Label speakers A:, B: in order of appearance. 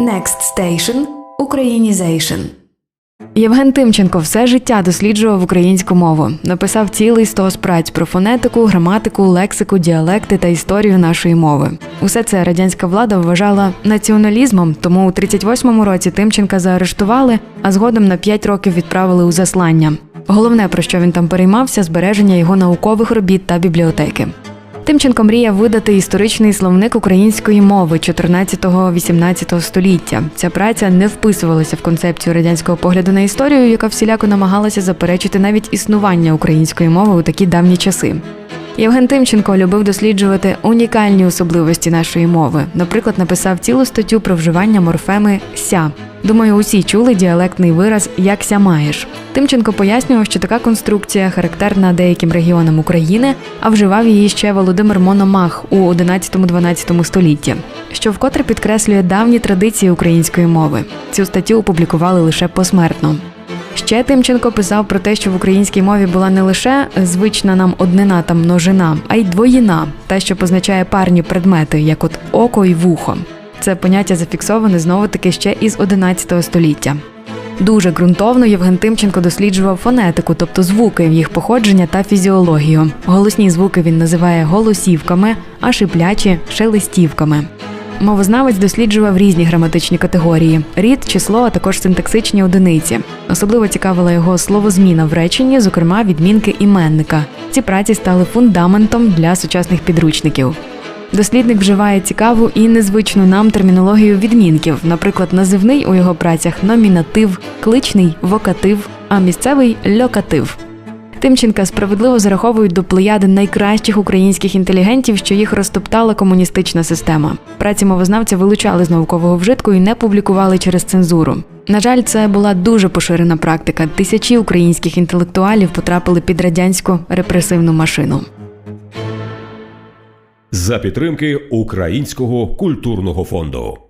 A: Next Station – Українізейшн.
B: Євген Тимченко все життя досліджував українську мову. Написав цілий стос праць про фонетику, граматику, лексику, діалекти та історію нашої мови. Усе це радянська влада вважала націоналізмом, тому у 38-му році Тимченка заарештували, а згодом на 5 років відправили у заслання. Головне, про що він там переймався, збереження його наукових робіт та бібліотеки. Тимченко мріяв видати історичний словник української мови 14-18 століття. Ця праця не вписувалася в концепцію радянського погляду на історію, яка всіляко намагалася заперечити навіть існування української мови у такі давні часи. Євген Тимченко любив досліджувати унікальні особливості нашої мови. Наприклад, написав цілу статтю про вживання морфеми ся. Думаю, усі чули діалектний вираз якся маєш. Тимченко пояснював, що така конструкція характерна деяким регіонам України, а вживав її ще Володимир Мономах у 11-12 столітті, що вкотре підкреслює давні традиції української мови. Цю статтю опублікували лише посмертно. Ще Тимченко писав про те, що в українській мові була не лише звична нам однина та множина, а й двоїна, та що позначає парні предмети, як от око і вухо. Це поняття зафіксоване знову таки ще із 11 століття. Дуже ґрунтовно Євген Тимченко досліджував фонетику, тобто звуки, їх походження та фізіологію. Голосні звуки він називає голосівками, а шиплячі шелестівками. Мовознавець досліджував різні граматичні категорії: рід, число, а також синтаксичні одиниці. Особливо цікавила його словозміна в реченні, зокрема відмінки іменника. Ці праці стали фундаментом для сучасних підручників. Дослідник вживає цікаву і незвичну нам термінологію відмінків, наприклад, називний у його працях номінатив, кличний вокатив, а місцевий льокатив. Тимченка справедливо зараховують до плеяди найкращих українських інтелігентів, що їх розтоптала комуністична система. Праці мовознавця вилучали з наукового вжитку і не публікували через цензуру. На жаль, це була дуже поширена практика. Тисячі українських інтелектуалів потрапили під радянську репресивну машину.
C: За підтримки Українського культурного фонду.